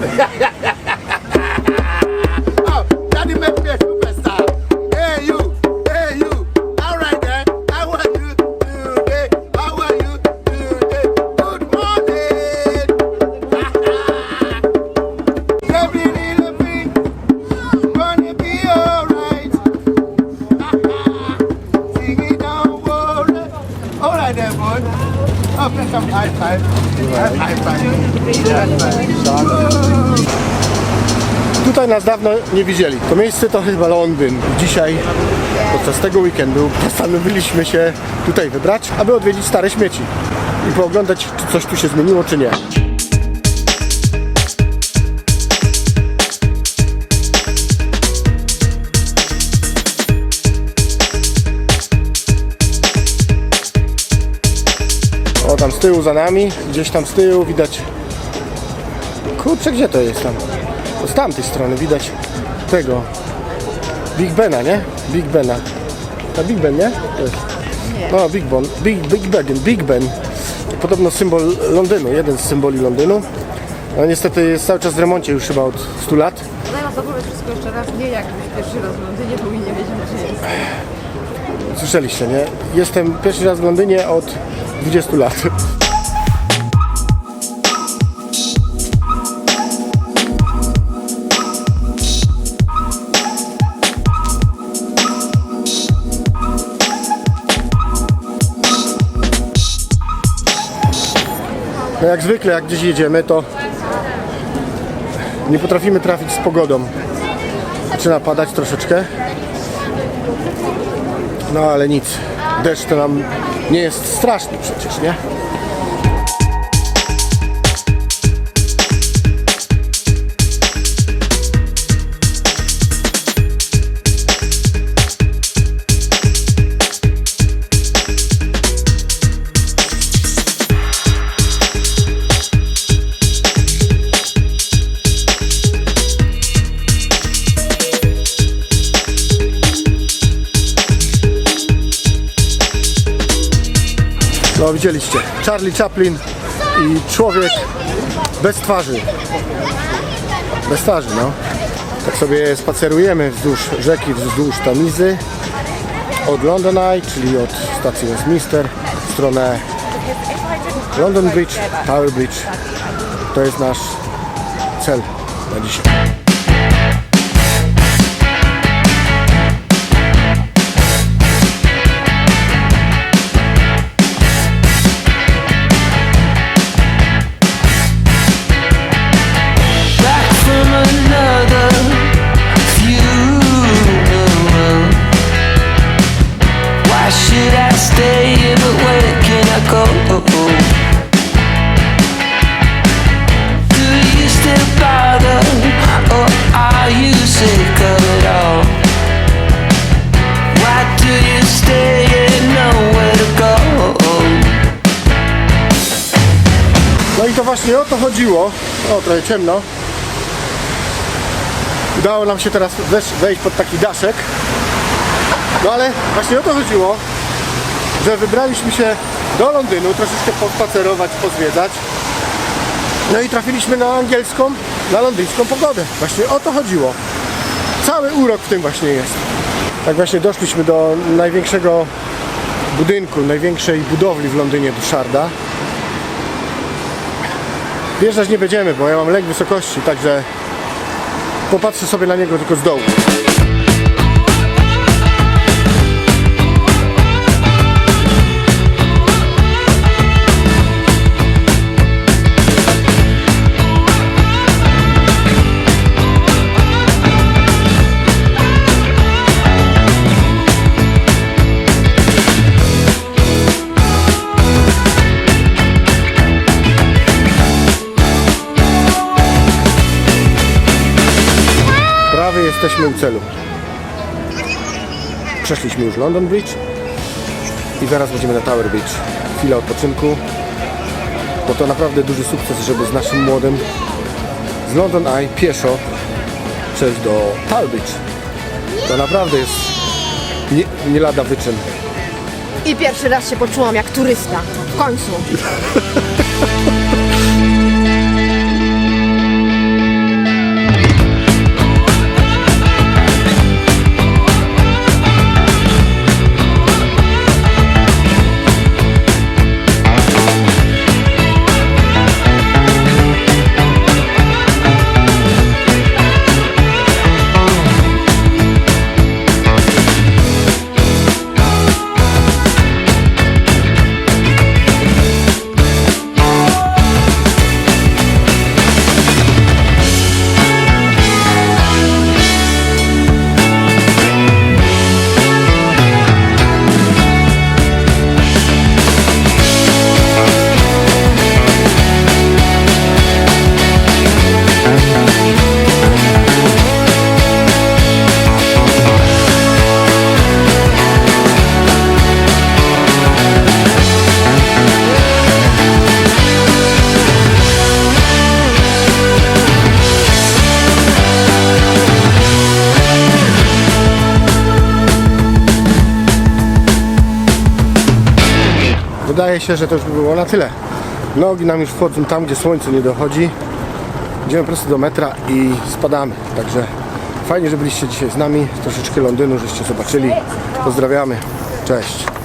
yeah, yeah. Tutaj nas dawno nie widzieli. To miejsce to chyba Londyn. Dzisiaj, podczas tego weekendu, postanowiliśmy się tutaj wybrać, aby odwiedzić stare śmieci i pooglądać, czy coś tu się zmieniło, czy nie. Tyłu za nami, gdzieś tam z tyłu widać Kurczę, gdzie to jest tam? Z tamtej strony widać tego Big Bena, nie? Big Bena. To Big Ben, nie? Jest. No, Big Ben, Big, Big Ben, Big Ben. Podobno symbol Londynu, jeden z symboli Londynu. No niestety jest cały czas w remoncie już chyba od 100 lat. Zaraz opowiedz wszystko jeszcze raz, nie jakbyś pierwszy raz w Londynie był i nie gdzie jest. Słyszeliście, nie? Jestem pierwszy raz w Londynie od 20 lat. No jak zwykle, jak gdzieś jedziemy, to nie potrafimy trafić z pogodą. Zaczyna padać troszeczkę. No ale nic. Deszcz to nam nie jest straszny przecież, nie? No widzieliście. Charlie Chaplin i człowiek bez twarzy. Bez twarzy, no. Tak sobie spacerujemy wzdłuż rzeki, wzdłuż Tamizy. Od London Eye, czyli od stacji Westminster, w stronę London Bridge, Tower Bridge. To jest nasz cel na dzisiaj. Właśnie o to chodziło. O, trochę ciemno. Udało nam się teraz wejść pod taki daszek. No ale właśnie o to chodziło, że wybraliśmy się do Londynu, troszeczkę pospacerować, pozwiedzać. No i trafiliśmy na angielską, na londyńską pogodę. Właśnie o to chodziło. Cały urok w tym właśnie jest. Tak właśnie doszliśmy do największego budynku, największej budowli w Londynie, do Sharda. Wjeżdżać nie będziemy, bo ja mam lęk wysokości, także popatrzę sobie na niego tylko z dołu. Jesteśmy u celu. Przeszliśmy już London Bridge i zaraz będziemy na Tower Bridge. Chwila odpoczynku, bo to naprawdę duży sukces, żeby z naszym młodym z London Eye pieszo przejść do Tower Bridge. To naprawdę jest nie, nie lada wyczyn. I pierwszy raz się poczułam jak turysta. W końcu. wydaje się, że to już by było na tyle. Nogi nam już wchodzą tam, gdzie słońce nie dochodzi. Idziemy prosto do metra i spadamy. Także fajnie, że byliście dzisiaj z nami. Troszeczkę Londynu, żeście zobaczyli. Pozdrawiamy. Cześć.